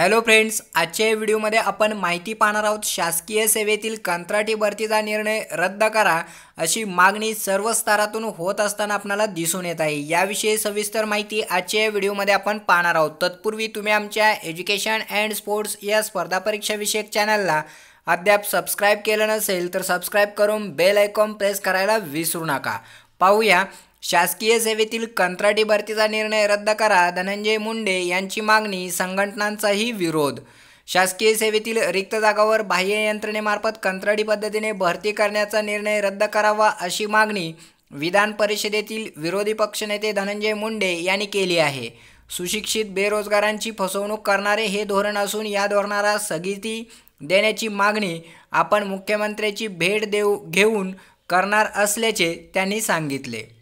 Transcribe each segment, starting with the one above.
Hello friends आजच्या या व्हिडिओमध्ये आपण माहिती पाहणार आहोत शासकीय सेवेतील कंत्राटी भरतीचा निर्णय रद्द करा अशी मागणी सर्व स्तरातून होत असताना आपल्याला दिसून येत आहे. याविषयी सविस्तर माहिती आजच्या या व्हिडिओमध्ये आपण पाहणार आहोत. तत्पूर्वी तुम्ही आमच्या एज्युकेशन अँड स्पोर्ट्स या स्पर्धा परीक्षाविषयक चॅनलला अद्याप सबस्क्राईब केलं नसेल तर सबस्क्राईब करून बेल आयकॉन प्रेस करायला विसरू नका. पाहूया शासकीय सेवेतील कंत्राटी भरतीचा निर्णय रद्द करा. धनंजय मुंडे यांची मागणी संघटनांचाही विरोध. शासकीय सेवेतील रिक्त जागावर बाह्य यंत्रणेमार्फत कंत्राटी पद्धतीने भरती करण्याचा निर्णय रद्द करावा अशी मागणी विधान परिषदेतील विरोधी पक्षनेते धनंजय मुंडे यांनी केली आहे. सुशिक्षित बेरोजगारांची फसवणूक करणारे हे धोरण असून या धोरणाला स्थगिती देण्याची मागणी आपण मुख्यमंत्र्याची भेट देऊ घेऊन करणार असल्याचे त्यांनी सांगितले.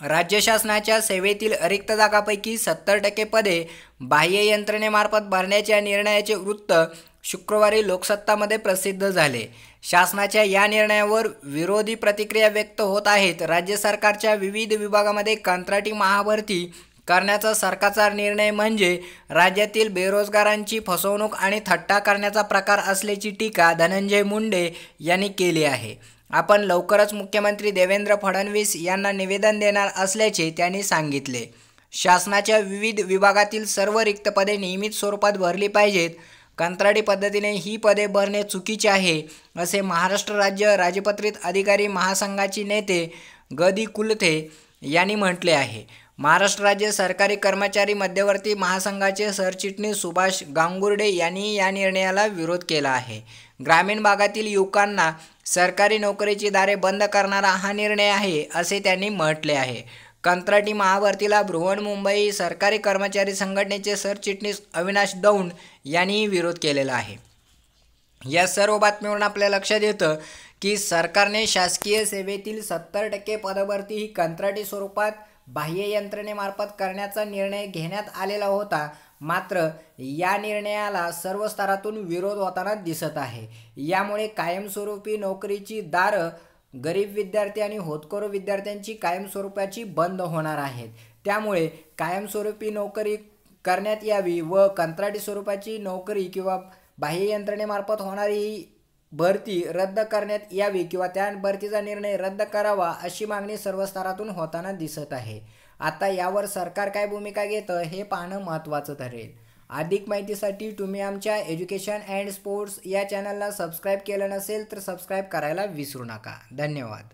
राज्य शासनाच्या सेवेतील रिक्त जागापैकी सत्तर टक्के पदे बाह्य यंत्रणेमार्फत भरण्याच्या निर्णयाचे वृत्त शुक्रवारी लोकसत्तामध्ये प्रसिद्ध झाले. शासनाच्या या निर्णयावर विरोधी प्रतिक्रिया व्यक्त होत आहेत. राज्य सरकारच्या विविध विभागामध्ये कंत्राटी महाभरती करण्याचा सरकारचा निर्णय म्हणजे राज्यातील बेरोजगारांची फसवणूक आणि थट्टा करण्याचा प्रकार असल्याची टीका धनंजय मुंडे यांनी केली आहे. आपण लवकरच मुख्यमंत्री देवेंद्र फडणवीस यांना निवेदन देणार असल्याचे त्यांनी सांगितले. शासनाच्या विविध विभागातील सर्व रिक्त पदे नियमित स्वरूपात भरली पाहिजेत. कंत्राटी पद्धतीने ही पदे भरणे चुकीचे आहे असे महाराष्ट्र राज्य राजपत्रित अधिकारी महासंघाचे नेते गदी कुलथे यांनी म्हटले आहे. महाराष्ट्र राज्य सरकारी कर्मचारी मध्यवर्ती महासंघाचे सरचिटणीस सुभाष गांगुर्डे यांनी या निर्णयाला विरोध केला आहे. ग्रामीण भागातील युवकांना सरकारी नोकरीची दारे बंद करणारा हा निर्णय आहे असे त्यांनी म्हटले आहे. कंत्राटी महाभरतीला बृहण मुंबई सरकारी कर्मचारी संघटनेचे सरचिटणीस अविनाश दौंड यांनीही विरोध केलेला आहे. या सर्व बातमीवरून आपल्या लक्षात येतं की सरकारने शासकीय सेवेतील सत्तर टक्के पदभरती ही कंत्राटी स्वरूपात बाह्य यंत्रणेमार्फत करण्याचा निर्णय घेण्यात आलेला होता. मात्र या निर्णयाला सर्व स्तरातून विरोध होताना दिसत आहे. यामुळे कायमस्वरूपी नोकरीची दारं गरीब विद्यार्थी आणि होतकरू विद्यार्थ्यांची कायमस्वरूपाची बंद होणार आहेत. त्यामुळे कायमस्वरूपी नोकरी करण्यात यावी व कंत्राटी स्वरूपाची नोकरी किंवा बाह्य यंत्रणेमार्फत होणारी भरती रद्द करण्यात यावी किंवा त्या भरतीचा निर्णय रद्द करावा अशी मागणी सर्व स्तरातून होताना दिसत आहे. आता यावर सरकार काय भूमिका घेतं हे पाहणं महत्त्वाचं ठरेल. अधिक माहितीसाठी तुम्ही आमच्या एज्युकेशन अँड स्पोर्ट्स या चॅनलला सबस्क्राईब केलं नसेल तर सबस्क्राईब करायला विसरू नका. धन्यवाद.